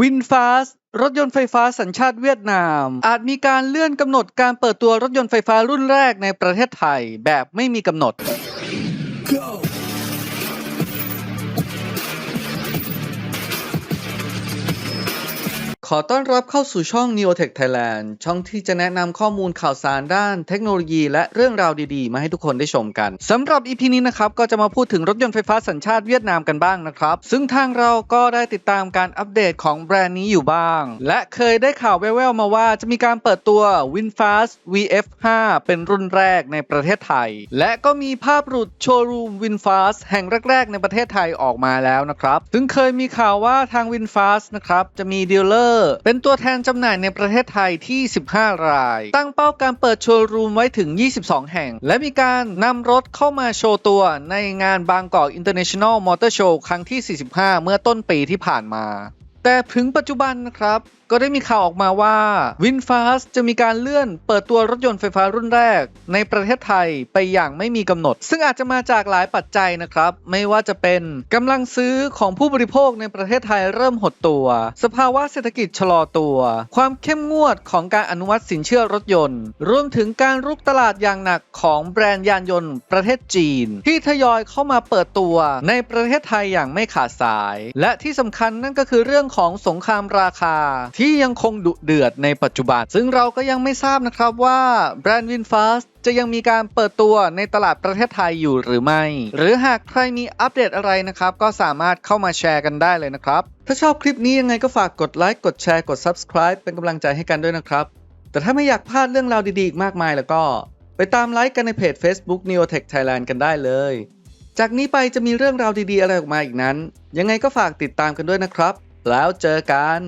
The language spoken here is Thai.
วินฟาสรถยนต์ไฟฟ้าสัญชาติเวียดนาม อาจมีการเลื่อนกำหนดการเปิดตัวรถยนต์ไฟฟ้ารุ่นแรกในประเทศไทยแบบไม่มีกำหนด ขอต้อนรับเข้าสู่ช่อง Neotech Thailand ช่องที่จะแนะนำข้อมูลข่าวสารด้านเทคโนโลยีและเรื่องราวดีๆ มาให้ทุกคนได้ชมกันสำหรับ EP นี้นะครับ ก็จะมาพูดถึงรถยนต์ไฟฟ้าสัญชาติเวียดนามกันบ้างนะครับ ซึ่งทางเราก็ได้ติดตามการอัปเดตของแบรนด์นี้อยู่บ้าง และเคยได้ข่าวแว่วๆมาว่าจะมีการเปิดตัว VinFast VF5 เป็นรุ่นแรกในประเทศไทย และก็มีภาพหลุดโชว์รูม VinFast แห่งแรกๆในประเทศไทยออกมาแล้วนะครับซึ่งเคยมีข่าวว่าทาง VinFast นะครับจะมีดีลเลอร์เป็นตัวแทนจำหน่ายในประเทศไทยที่ 15 ราย ตั้งเป้าการเปิดโชว์รูมไว้ถึง 22 แห่ง และมีการนำรถเข้ามาโชว์ตัวในงานบางกอก International Motor Show ครั้งที่ 45 เมื่อต้นปีที่ผ่านมา แต่ถึงปัจจุบันนะครับ ก็ได้มีข่าวออกมาว่า VinFast จะมีการเลื่อนเปิดตัวรถยนต์ไฟฟ้ารุ่นแรก ในประเทศไทยไปอย่างไม่มีกำหนด ซึ่งอาจจะมาจากหลายปัจจัยนะครับ ไม่ว่าจะเป็นกำลังซื้อของผู้บริโภคในประเทศไทยเริ่มหดตัว สภาวะเศรษฐกิจชะลอตัว ความเข้มงวดของการอนุมัติสินเชื่อรถยนต์ รวมถึงการรุกตลาดอย่างหนักของแบรนด์ยานยนต์ประเทศจีน ที่ทยอยเข้ามาเปิดตัวในประเทศไทยอย่างไม่ขาดสาย และที่สำคัญนั่นก็คือเรื่องของสงครามราคา ที่ยังคงดุเดือดในปัจจุบัน ซึ่งเราก็ยังไม่ทราบนะครับว่าแบรนด์ VinFast จะยังมีการเปิดตัวในตลาดประเทศไทยอยู่หรือไม่ หรือหากใครมีอัปเดตอะไรนะครับ ก็สามารถเข้ามาแชร์กันได้เลยนะครับ ถ้าชอบคลิปนี้ยังไงก็ฝากกดไลค์กดแชร์กด Subscribe เป็นกำลังใจให้กันด้วยนะครับ แต่ถ้าไม่อยากพลาดเรื่องราวดีๆอีกมากมายแล้วก็ ไปตามไลค์กันในเพจ Facebook Neotech Thailand กันได้เลย จากนี้ไปจะมีเรื่องราวดีๆอะไรออกมาอีกนั้น ยังไงก็ฝากติดตามกันด้วยนะครับ แล้วเจอกัน